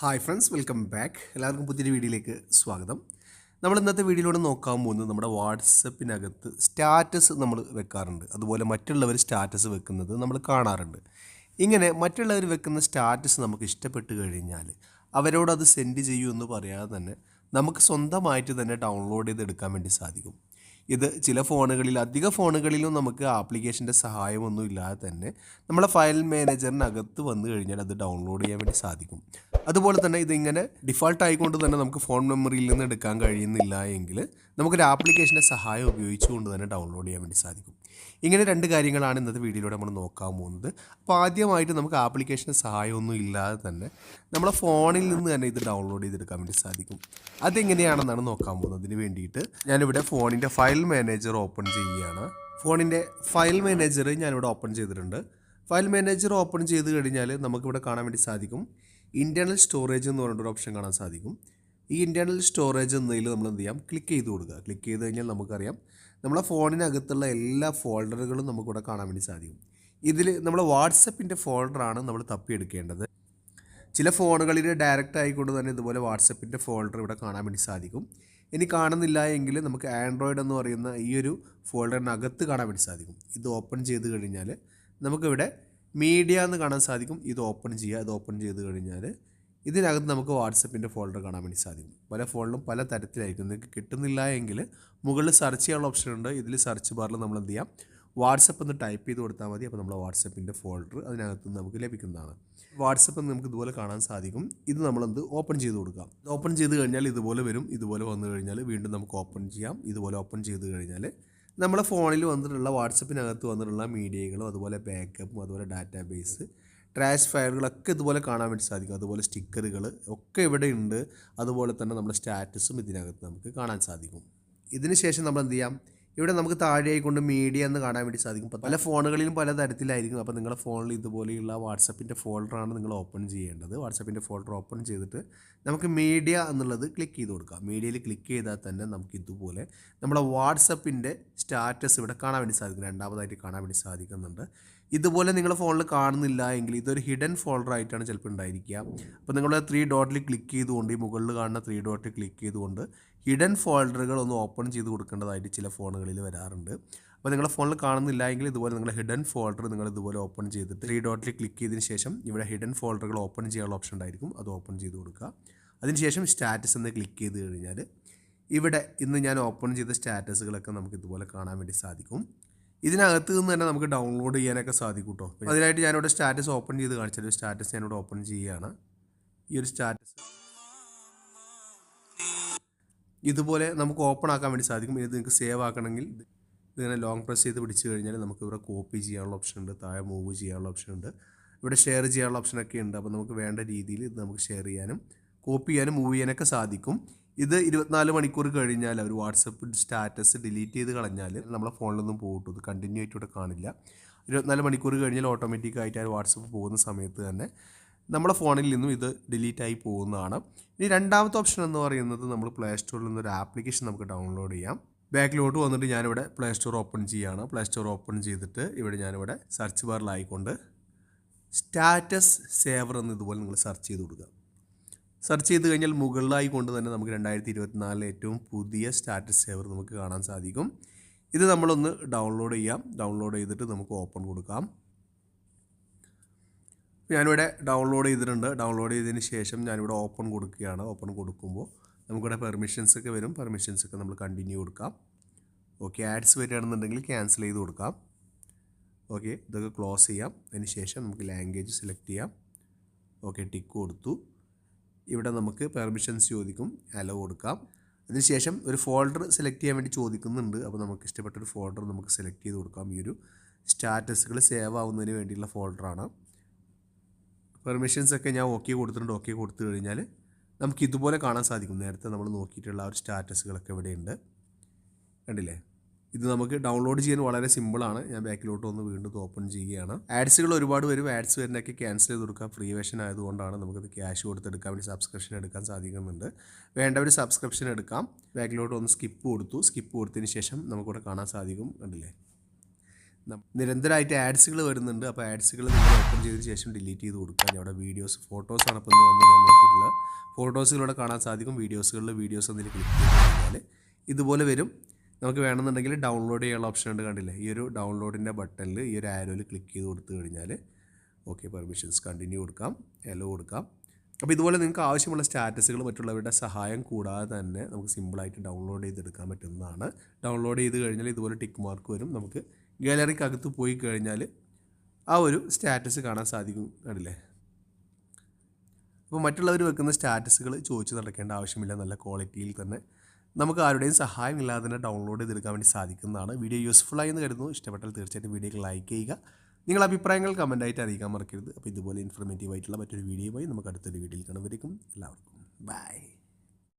Hi friends welcome back എല്ലാവർക്കും പുതിയൊരു വീഡിയോയിലേക്ക് സ്വാഗതം. നമ്മൾ ഇന്നത്തെ വീഡിയോയിലൂടെ നോക്കാൻ പോകുന്നത് നമ്മുടെ വാട്സപ്പിനകത്ത് സ്റ്റാറ്റസ് നമ്മൾ വെക്കാറുണ്ട്. അതുപോലെ മറ്റുള്ളവർ സ്റ്റാറ്റസ് വെക്കുന്നത് നമ്മൾ കാണാറുണ്ട്. ഇങ്ങനെ മറ്റുള്ളവർ വെക്കുന്ന സ്റ്റാറ്റസ് നമുക്ക് ഇഷ്ടപ്പെട്ട് കഴിഞ്ഞാൽ അവരോട് അത് സെൻഡ് ചെയ്യൂ എന്ന് പറയാതെ തന്നെ നമുക്ക് സ്വന്തമായിട്ട് തന്നെ ഡൗൺലോഡ് ചെയ്തെടുക്കാൻ വേണ്ടി സാധിക്കും. ഇത് ചില ഫോണുകളിൽ അധിക ഫോണുകളിലും നമുക്ക് ആപ്ലിക്കേഷന്റെ സഹായമൊന്നും ഇല്ലാതെ തന്നെ നമ്മളെ ഫയൽ മാനേജറിനകത്ത് വന്നു കഴിഞ്ഞാൽ അത് ഡൗൺലോഡ് ചെയ്യാൻ വേണ്ടി സാധിക്കും. അതുപോലെ തന്നെ ഇതിങ്ങനെ ഡിഫോൾട്ട് ആയിക്കൊണ്ട് തന്നെ നമുക്ക് ഫോൺ മെമ്മറിയിൽ നിന്ന് എടുക്കാൻ കഴിയുന്നില്ല എങ്കിൽ നമുക്കൊരു ആപ്ലിക്കേഷന്റെ സഹായം ഉപയോഗിച്ചുകൊണ്ട് തന്നെ ഡൗൺലോഡ് ചെയ്യാൻ വേണ്ടി സാധിക്കും. ഇങ്ങനെ രണ്ട് കാര്യങ്ങളാണ് ഇന്നത്തെ വീഡിയോയിലൂടെ നമ്മൾ നോക്കാൻ പോകുന്നത്. അപ്പോൾ ആദ്യമായിട്ട് നമുക്ക് ആപ്ലിക്കേഷന്റെ സഹായമൊന്നും ഇല്ലാതെ തന്നെ നമ്മളെ ഫോണിൽ നിന്ന് തന്നെ ഇത് ഡൗൺലോഡ് ചെയ്തെടുക്കാൻ വേണ്ടി സാധിക്കും. അതെങ്ങനെയാണെന്നാണ് നോക്കാൻ പോകുന്നത്. അതിന് വേണ്ടിയിട്ട് ഞാനിവിടെ ഫോണിന്റെ ഫയൽ മാനേജർ ഓപ്പൺ ചെയ്യുകയാണ്. ഫോണിന്റെ ഫയൽ മാനേജർ ഞാനിവിടെ ഓപ്പൺ ചെയ്തിട്ടുണ്ട്. ഫയൽ മാനേജർ ഓപ്പൺ ചെയ്ത് കഴിഞ്ഞാൽ നമുക്കിവിടെ കാണാൻ വേണ്ടി സാധിക്കും. ഇന്റേർണൽ സ്റ്റോറേജ് എന്ന് പറഞ്ഞിട്ടൊരു ഓപ്ഷൻ കാണാൻ സാധിക്കും. ഈ ഇന്റേർണൽ സ്റ്റോറേജ് എന്നതിൽ നമ്മൾ എന്ത് ചെയ്യാം? ക്ലിക്ക് ചെയ്ത് കൊടുക്കുക. ക്ലിക്ക് ചെയ്ത് കഴിഞ്ഞാൽ നമുക്കറിയാം നമ്മളെ ഫോണിനകത്തുള്ള എല്ലാ ഫോൾഡറുകളും നമുക്കിവിടെ കാണാൻ വേണ്ടി സാധിക്കും. ഇതിൽ നമ്മളെ വാട്സപ്പിന്റെ ഫോൾഡറാണ് നമ്മൾ തപ്പിയെടുക്കേണ്ടത്. ചില ഫോണുകളിൽ ഡയറക്റ്റ് ആയിക്കൊണ്ട് തന്നെ ഇതുപോലെ വാട്സപ്പിന്റെ ഫോൾഡർ ഇവിടെ കാണാൻ വേണ്ടി സാധിക്കും. ഇനി കാണുന്നില്ല എങ്കിൽ നമുക്ക് ആൻഡ്രോയിഡ് എന്ന് പറയുന്ന ഈ ഒരു ഫോൾഡറിനകത്ത് കാണാൻ വേണ്ടി സാധിക്കും. ഇത് ഓപ്പൺ ചെയ്ത് കഴിഞ്ഞാൽ നമുക്കിവിടെ മീഡിയ എന്ന് കാണാൻ സാധിക്കും. ഇത് ഓപ്പൺ ചെയ്യുക. ഇത് ഓപ്പൺ ചെയ്ത് കഴിഞ്ഞാൽ ഇതിനകത്ത് നമുക്ക് വാട്സപ്പിന്റെ ഫോൾഡർ കാണാൻ വേണ്ടി സാധിക്കും. പല ഫോണിലും പല തരത്തിലായിരിക്കും. നിങ്ങൾക്ക് കിട്ടുന്നില്ല എങ്കിൽ മുകളിൽ സെർച്ച് ചെയ്യാനുള്ള ഓപ്ഷൻ ഉണ്ട്. ഇതിൽ സെർച്ച് ബാറിൽ നമ്മൾ എന്ത് ചെയ്യാം? വാട്സപ്പ് ഒന്ന് ടൈപ്പ് ചെയ്ത് കൊടുത്താൽ മതി. അപ്പോൾ നമ്മുടെ വാട്സപ്പിന്റെ ഫോൾഡർ അതിനകത്ത് നമുക്ക് ലഭിക്കുന്നതാണ്. വാട്സപ്പ് നമുക്ക് ഇതുപോലെ കാണാൻ സാധിക്കും. ഇത് നമ്മളെന്ത് ഓപ്പൺ ചെയ്ത് കൊടുക്കാം. ഓപ്പൺ ചെയ്ത് കഴിഞ്ഞാൽ ഇതുപോലെ വരും. ഇതുപോലെ വന്നു കഴിഞ്ഞാൽ വീണ്ടും നമുക്ക് ഓപ്പൺ ചെയ്യാം. ഇതുപോലെ ഓപ്പൺ ചെയ്ത് കഴിഞ്ഞാൽ നമ്മുടെ ഫോണിൽ വന്നിട്ടുള്ള വാട്സപ്പിനകത്ത് വന്നിട്ടുള്ള മീഡിയകളും അതുപോലെ ബാക്കപ്പും അതുപോലെ ഡാറ്റാബേസ് ട്രാഷ് ഫയലുകളൊക്കെ ഇതുപോലെ കാണാൻ വേണ്ടി സാധിക്കും. അതുപോലെ സ്റ്റിക്കറുകൾ ഒക്കെ ഇവിടെ ഉണ്ട്. അതുപോലെ തന്നെ നമ്മുടെ സ്റ്റാറ്റസും ഇതിനകത്ത് നമുക്ക് കാണാൻ സാധിക്കും. ഇതിന് ശേഷം നമ്മൾ എന്ത് ചെയ്യാം? ഇവിടെ നമുക്ക് താഴെയായി കൊണ്ട് മീഡിയ എന്ന് കാണാൻ വേണ്ടി സാധിക്കും. പല ഫോണുകളിലും പല തരത്തിലായിരിക്കും. അപ്പോൾ നിങ്ങളുടെ ഫോണിൽ ഇതുപോലെയുള്ള വാട്സപ്പിന്റെ ഫോൾഡറാണ് നിങ്ങൾ ഓപ്പൺ ചെയ്യേണ്ടത്. വാട്സപ്പിന്റെ ഫോൾഡർ ഓപ്പൺ ചെയ്തിട്ട് നമുക്ക് മീഡിയ എന്നുള്ളത് ക്ലിക്ക് ചെയ്ത് കൊടുക്കാം. മീഡിയയിൽ ക്ലിക്ക് ചെയ്താൽ തന്നെ നമുക്ക് ഇതുപോലെ നമ്മുടെ വാട്സപ്പിന്റെ സ്റ്റാറ്റസ് ഇവിടെ കാണാൻ വേണ്ടി സാധിക്കും. രണ്ടാമതായിട്ട് കാണാൻ വേണ്ടി സാധിക്കുന്നുണ്ട്. ഇതുപോലെ നിങ്ങളുടെ ഫോണിൽ കാണുന്നില്ല എങ്കിൽ ഇതൊരു ഹിഡൻ ഫോൾഡർ ആയിട്ടാണ് ചിലപ്പോൾ ഉണ്ടായിരിക്കുക. അപ്പോൾ നിങ്ങൾ ത്രീ ഡോട്ടിൽ ക്ലിക്ക് ചെയ്തുകൊണ്ട് ഈ മുകളിൽ കാണുന്ന ത്രീ ഡോട്ടിൽ ക്ലിക്ക് ചെയ്തുകൊണ്ട് ഹിഡൻ ഫോൾഡറുകൾ ഒന്ന് ഓപ്പൺ ചെയ്ത് കൊടുക്കേണ്ടതായിട്ട് ചില ഫോണുകളിൽ വരാറുണ്ട്. അപ്പോൾ നിങ്ങളുടെ ഫോണിൽ കാണുന്നില്ല എങ്കിൽ ഇതുപോലെ നിങ്ങളുടെ ഹിഡൻ ഫോൾഡർ നിങ്ങൾ ഇതുപോലെ ഓപ്പൺ ചെയ്തിട്ട് ത്രീ ഡോട്ടിൽ ക്ലിക്ക് ചെയ്തതിന് ശേഷം ഇവിടെ ഹിഡൻ ഫോൾഡറുകൾ ഓപ്പൺ ചെയ്യാനുള്ള ഓപ്ഷൻ ഉണ്ടായിരിക്കും. അത് ഓപ്പൺ ചെയ്ത് കൊടുക്കുക. അതിനുശേഷം സ്റ്റാറ്റസ് എന്ന് ക്ലിക്ക് ചെയ്ത് കഴിഞ്ഞാൽ ഇവിടെ ഇന്ന് ഞാൻ ഓപ്പൺ ചെയ്ത സ്റ്റാറ്റസുകളൊക്കെ നമുക്ക് ഇതുപോലെ കാണാൻ വേണ്ടി സാധിക്കും. ഇതിനകത്ത് നിന്ന് തന്നെ നമുക്ക് ഡൗൺലോഡ് ചെയ്യാനൊക്കെ സാധിക്കും കേട്ടോ അതിനായിട്ട് ഞാനിവിടെ സ്റ്റാറ്റസ് ഓപ്പൺ ചെയ്ത് കാണിച്ചത്. സ്റ്റാറ്റസ് ഞാനിവിടെ ഓപ്പൺ ചെയ്യുകയാണ്. ഈ ഒരു സ്റ്റാറ്റസ് ഇതുപോലെ നമുക്ക് ഓപ്പൺ ആക്കാൻ വേണ്ടി സാധിക്കും. ഇത് നിങ്ങൾക്ക് സേവ് ആക്കണമെങ്കിൽ ഇതിങ്ങനെ ലോങ് പ്രസ് ചെയ്ത് പിടിച്ചു കഴിഞ്ഞാൽ നമുക്ക് ഇവിടെ കോപ്പി ചെയ്യാനുള്ള ഓപ്ഷൻ ഉണ്ട്. താഴെ മൂവ് ചെയ്യാനുള്ള ഓപ്ഷൻ ഉണ്ട്. ഇവിടെ ഷെയർ ചെയ്യാനുള്ള ഓപ്ഷനൊക്കെ ഉണ്ട്. അപ്പോൾ നമുക്ക് വേണ്ട രീതിയിൽ ഇത് നമുക്ക് ഷെയർ ചെയ്യാനും കോപ്പി ചെയ്യാനും മൂവ് ചെയ്യാനൊക്കെ സാധിക്കും. ഇത് ഇരുപത്തിനാല് മണിക്കൂർ കഴിഞ്ഞാൽ അവർ വാട്സപ്പ് സ്റ്റാറ്റസ് ഡിലീറ്റ് ചെയ്ത് കളഞ്ഞാൽ നമ്മളെ ഫോണിലൊന്നും പോകട്ടു ഇത് കണ്ടിന്യൂ ആയിട്ട് ഇവിടെ കാണില്ല. ഇരുപത്തിനാല് മണിക്കൂർ കഴിഞ്ഞാൽ ഓട്ടോമാറ്റിക്കായിട്ട് ആ വാട്സപ്പ് പോകുന്ന സമയത്ത് തന്നെ നമ്മുടെ ഫോണിൽ നിന്നും ഇത് ഡിലീറ്റ് ആയി പോകുന്നതാണ്. ഇനി രണ്ടാമത്തെ ഓപ്ഷൻ എന്ന് പറയുന്നത് നമ്മൾ പ്ലേ സ്റ്റോറിൽ ഒരു ആപ്ലിക്കേഷൻ നമുക്ക് ഡൗൺലോഡ് ചെയ്യാം. ബാക്കിലോട്ട് വന്നിട്ട് ഞാനിവിടെ പ്ലേ സ്റ്റോർ ഓപ്പൺ ചെയ്യുകയാണ് പ്ലേ സ്റ്റോർ ഓപ്പൺ ചെയ്തിട്ട് ഇവിടെ ഞാനിവിടെ സെർച്ച് ബാറിലായിക്കൊണ്ട് സ്റ്റാറ്റസ് സേവർ എന്ന് ഇതുപോലെ നിങ്ങൾ സെർച്ച് ചെയ്ത് കൊടുക്കുക. സെർച്ച് ചെയ്ത് കഴിഞ്ഞാൽ മുകളിലായി കൊണ്ട് തന്നെ നമുക്ക് രണ്ടായിരത്തി ഇരുപത്തിനാലിലെ ഏറ്റവും പുതിയ സ്റ്റാറ്റസ് സേവർ നമുക്ക് കാണാൻ സാധിക്കും. ഇത് നമ്മളൊന്ന് ഡൗൺലോഡ് ചെയ്യാം. ഡൗൺലോഡ് ചെയ്തിട്ട് നമുക്ക് ഓപ്പൺ കൊടുക്കാം. ഞാനിവിടെ ഡൗൺലോഡ് ചെയ്തിട്ടുണ്ട്. ഡൗൺലോഡ് ചെയ്തതിന് ശേഷം ഞാനിവിടെ ഓപ്പൺ കൊടുക്കുകയാണ്. ഓപ്പൺ കൊടുക്കുമ്പോൾ നമുക്കിവിടെ പെർമിഷൻസ് ഒക്കെ വരും. പെർമിഷൻസ് ഒക്കെ നമ്മൾ കണ്ടിന്യൂ കൊടുക്കാം. ഓക്കെ ആഡ്സ് വരികയാണെന്നുണ്ടെങ്കിൽ ക്യാൻസൽ ചെയ്ത് കൊടുക്കാം. ഓക്കെ ഇതൊക്കെ ക്ലോസ് ചെയ്യാം. അതിന് ശേഷം നമുക്ക് ലാംഗ്വേജ് സെലക്ട് ചെയ്യാം. ഓക്കെ ടിക്ക് കൊടുത്തു. ഇവിടെ നമുക്ക് പെർമിഷൻസ് ചോദിക്കും അലോ കൊടുക്കാം. അതിനുശേഷം ഒരു ഫോൾഡർ സെലക്ട് ചെയ്യാൻ വേണ്ടി ചോദിക്കുന്നുണ്ട്. അപ്പോൾ നമുക്ക് ഇഷ്ടപ്പെട്ട ഒരു ഫോൾഡർ നമുക്ക് സെലക്ട് ചെയ്ത് കൊടുക്കാം. ഈ ഒരു സ്റ്റാറ്റസുകൾ സേവ് ആവുന്നതിന് വേണ്ടിയുള്ള ഫോൾഡറാണ് പെർമിഷൻസ് ഒക്കെ ഞാൻ ഓക്കെ കൊടുത്തിട്ടുണ്ട്. ഓക്കെ കൊടുത്തു കഴിഞ്ഞാൽ നമുക്ക് ഇതുപോലെ കാണാൻ സാധിക്കും. നേരത്തെ നമ്മൾ നോക്കിയിട്ടുള്ള ആ ഒരു സ്റ്റാറ്റസുകളൊക്കെ ഇവിടെയുണ്ട്. കണ്ടില്ലേ? ഇത് നമുക്ക് ഡൗൺലോഡ് ചെയ്യാൻ വളരെ സിമ്പിളാണ് ഞാൻ ബാക്കിലോട്ട് വന്ന് വീണ്ടും ഓപ്പൺ ചെയ്യുകയാണ്. ആഡ്സുകൾ ഒരുപാട് വരും. ആഡ്സ് വരുന്നതൊക്കെ ക്യാൻസൽ ചെയ്ത് കൊടുക്കാം. ഫ്രീ വേഷൻ ആയതുകൊണ്ടാണ് നമുക്കത് ക്യാഷ് കൊടുത്തെടുക്കാൻ വേണ്ടി സബ്സ്ക്രിപ്ഷൻ എടുക്കാൻ സാധിക്കുന്നുണ്ട്. ഒരു സബ്സ്ക്രിപ്ഷൻ എടുക്കാം. ബാക്കിലോട്ട് ഒന്ന് സ്കിപ്പ് കൊടുത്തു. സ്കിപ്പ് കൊടുത്തതിന് ശേഷം നമുക്കിവിടെ കാണാൻ സാധിക്കും. കണ്ടില്ലേ? നിരന്തരമായിട്ട് ആഡ്സുകൾ വരുന്നുണ്ട്. അപ്പോൾ ആഡ്സുകൾ നിങ്ങൾ ഓപ്പൺ ചെയ്തതിന് ശേഷം ഡിലീറ്റ് ചെയ്ത് കൊടുക്കുക. അവിടെ വീഡിയോസ് ഫോട്ടോസാണ് ഇപ്പോൾ ഇന്ന് വന്ന് ഞാൻ നോക്കിയിട്ടുള്ളത്. ഫോട്ടോസുകളിലൂടെ കാണാൻ സാധിക്കും. വീഡിയോസുകളിൽ വീഡിയോസ് അതിൽ ക്ലിക്ക് ചെയ്ത് കഴിഞ്ഞാൽ ഇതുപോലെ വരും. നമുക്ക് വേണമെന്നുണ്ടെങ്കിൽ ഡൗൺലോഡ് ചെയ്യാനുള്ള ഓപ്ഷൻ ഉണ്ട് കണ്ടില്ലേ? ഈ ഒരു ഡൗൺലോഡിന്റെ ബട്ടണിൽ ഈ ഒരു ആരോയിൽ ക്ലിക്ക് ചെയ്ത് കൊടുത്തു കഴിഞ്ഞാൽ ഓക്കെ പെർമിഷൻസ് കണ്ടിന്യൂ കൊടുക്കാം. എലോ കൊടുക്കാം. അപ്പോൾ ഇതുപോലെ നിങ്ങൾക്ക് ആവശ്യമുള്ള സ്റ്റാറ്റസുകൾ മറ്റുള്ളവരുടെ സഹായം കൂടാതെ തന്നെ നമുക്ക് സിമ്പിളായിട്ട് ഡൗൺലോഡ് ചെയ്തെടുക്കാൻ പറ്റുന്നതാണ്. ഡൗൺലോഡ് ചെയ്ത് കഴിഞ്ഞാൽ ഇതുപോലെ ടിക്ക് മാർക്ക് വരും. നമുക്ക് ഗാലറിക്കകത്ത് പോയി കഴിഞ്ഞാൽ ആ ഒരു സ്റ്റാറ്റസ് കാണാൻ സാധിക്കും കണ്ടില്ലേ? അപ്പോൾ മറ്റുള്ളവർ വെക്കുന്ന സ്റ്റാറ്റസുകൾ ചോദിച്ച് നടക്കേണ്ട ആവശ്യമില്ല. നല്ല ക്വാളിറ്റിയിൽ തന്നെ നമുക്ക് ആരുടെയും സഹായം ഇല്ലാതെ തന്നെ ഡൗൺലോഡ് ചെയ്തെടുക്കാൻ വേണ്ടി സാധിക്കുന്നതാണ്. വീഡിയോ യൂസ്ഫുൾ ആയി എന്ന് കരുതുന്നു. ഇഷ്ടപ്പെട്ടാൽ തീർച്ചയായിട്ടും വീഡിയോക്ക് ലൈക്ക് ചെയ്യുക. നിങ്ങളുടെ അഭിപ്രായങ്ങൾ കമന്റായിട്ട് അറിയിക്കാൻ മറക്കരുത്. അപ്പോൾ ഇതുപോലെ ഇൻഫർമേറ്റീവ് ആയിട്ടുള്ള മറ്റൊരു വീഡിയോയുമായി നമുക്ക് അടുത്തൊരു വീഡിയോയിൽ കാണുമ്പോഴേക്കും എല്ലാവർക്കും ബൈ